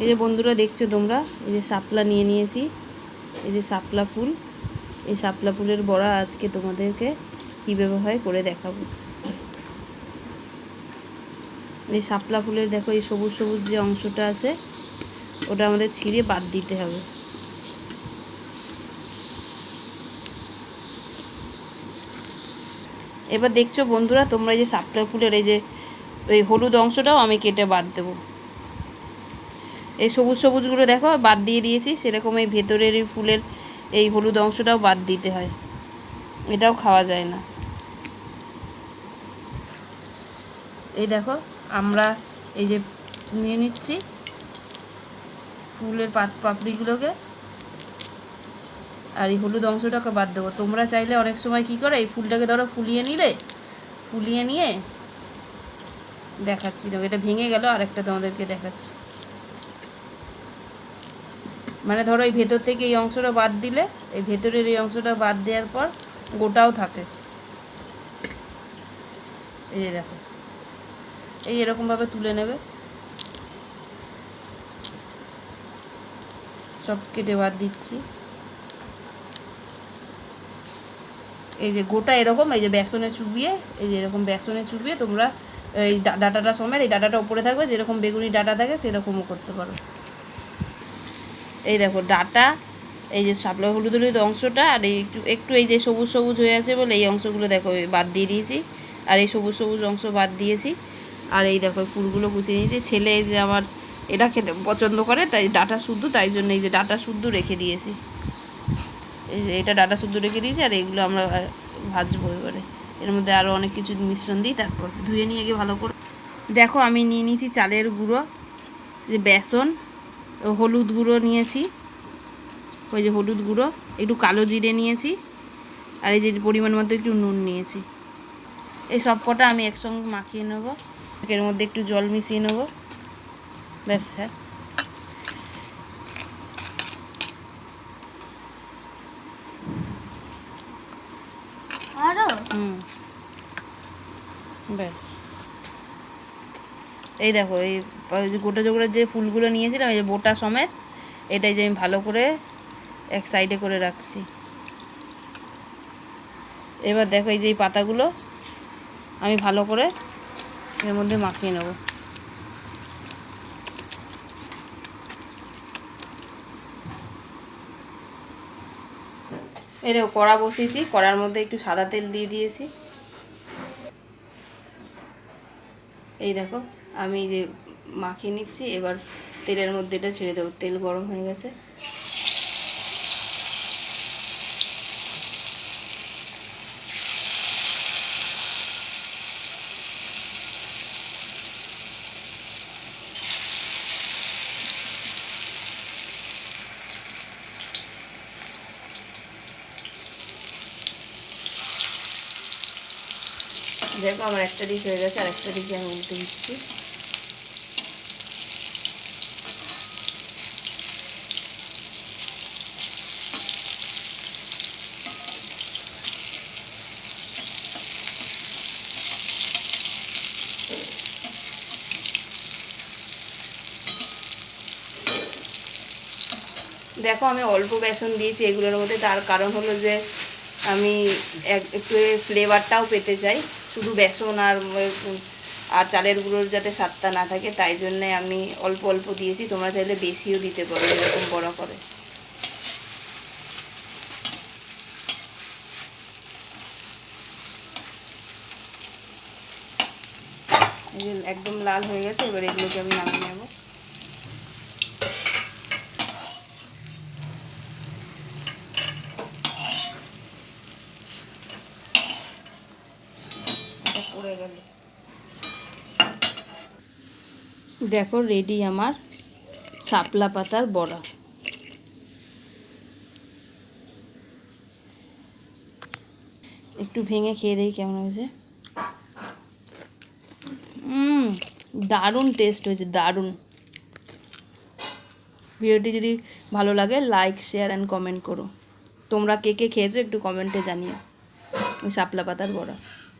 এই যে বন্ধুরা দেখছ তোমরা? এই যে শাপলা নিয়ে নিয়েছি। এই যে শাপলা ফুল। এই শাপলা ফুলের বড়া আজকে তোমাদেরকে কীভাবে হয় করে দেখাবো। এই শাপলা ফুলের দেখো, এই সবুজ সবুজ যে অংশটা আছে, ওটা আমাদের ছিঁড়ে বাদ দিতে হবে। এবার দেখছ বন্ধুরা, তোমরা এই যে শাপলা ফুলের এই যে, এই হলুদ অংশটাও আমি কেটে বাদ দেবো। এই সবুজ সবুজগুলো দেখো, বাদ দিয়ে দিয়েছি। সেরকম এই ভেতরের এই ফুলের এই হলুদ অংশটাও বাদ দিতে হয়। এটাও খাওয়া যায় না। এই দেখো, আমরা এই যে নিয়ে নিচ্ছি ফুলের পাত পাপড়িগুলোকে। আর এই হলুদ অংশটাকে বাদ দেবো। তোমরা চাইলে অনেক সময় কি করে, এই ফুলটাকে ধরো ফুলিয়ে নিলে, ফুলিয়ে নিয়ে দেখাচ্ছি দেখো এটা ভেঙে গেল, আরেকটা তোমাদেরকে দেখাচ্ছি। মানে ধরো এই ভেতর থেকে এই অংশটা বাদ দিলে, এই ভেতরের এই অংশটা বাদ দেওয়ার পর গোটাও থাকে। এই যে দেখো। এই এরকমভাবে তুলে নেবে। সব কেটে বাদ দিচ্ছি। এই যে গোটা এরকম, এই যে বেসনে চুবিয়ে, এই যে এরকম বেসনে চুবিয়ে তোমরা এই ডাটাটা সমেত এই ডাটাটা উপরে থাকবে, যেরকম বেগুনি ডাটা থাকে সেরকমও করতে পারো। এই দেখো ডাটা, এই যে শাপলা হলুদ হলুদ অংশটা, আর এই একটু একটু এই যে সবুজ সবুজ হয়ে আছে বলে এই অংশগুলো দেখো বাদ দিয়ে দিয়েছি। আর এই সবুজ সবুজ অংশ বাদ দিয়েছি। আর এই দেখো ফুলগুলো গুছিয়ে নিয়েছি। ছেলে এই যে আমার, এটা খেতে পছন্দ করে, তাই ডাটা শুদ্ধ, তাই জন্য এই যে ডাটা শুদ্ধ রেখে দিয়েছি। এই যে এটা ডাটা শুদ্ধ রেখে দিয়েছি, আর এইগুলো আমরা ভাজবো এবারে। এর মধ্যে আরও অনেক কিছু মিশ্রণ দিই, তারপর ধুয়ে নিয়ে গিয়ে ভালো করে দেখো আমি নিয়ে নিয়েছি চালের গুঁড়ো যে বেসন হলুদ গুঁড়ো নিয়েছি। ওই যে হলুদ গুঁড়ো একটু কালো জিরে নিয়েছি আর এই যে পরিমাণ মতো একটু নুন নিয়েছি। এই সব কটা আমি একসঙ্গে মাখিয়ে নেব। এর মধ্যে একটু জল মিশিয়ে নেব। ব্যাস হ্যাঁ। আরও? হুম। ব্যাস। এই দেখো, এই গোটা জোগড়া যে ফুলগুলো নিয়েছিলাম, এই যে বোটা সমেত, এটাই যে আমি ভালো করে এক সাইডে করে রাখছি। এবার দেখো এই যে এই পাতাগুলো, আমি ভালো করে এর মধ্যে মাখিয়ে নেব। এই দেখো, কড়া বসিয়েছি, কড়ার মধ্যে একটু সাদা তেল দিয়ে দিয়েছি। এই দেখো আমি যে মাখিয়ে নিচ্ছি, এবার তেলের মধ্যে এটা ছেড়ে দেবো। তেল গরম হয়ে গেছে। দেখো, আমার একটা দিক হয়ে গেছে আর একটা দিকে আমি উল্টে দিচ্ছি। দেখো, আমি অল্প বেসন দিয়েছি, এগুলোর মধ্যে তার কারণ হলো যে আমি এক একটু ফ্লেভারটাও পেতে চাই। শুধু বেসন আর আর চালের গুঁড়োর যাতে স্বাদটা না থাকে, তাই জন্যে আমি অল্প অল্প দিয়েছি। তোমরা চাইলে বেশিও দিতে পারো, এরকম বড় করে। একদম লাল হয়ে গেছে, এবার এগুলোকে আমি নামিয়ে নেব এটা পড়ে গেল দেখো রেডি আমার শাপলা পাতার বড়া। একটু ভেঙে খেয়ে দেখি কেমন হয়েছে। দারুণ টেস্ট হয়েছে, দারুণ। ভিডিওটি যদি ভালো লাগে লাইক শেয়ার অ্যান্ড কমেন্ট করো। তোমরা কে কে খেয়েছো একটু কমেন্টে জানিও। ওই শাপলা পাতার বড়া।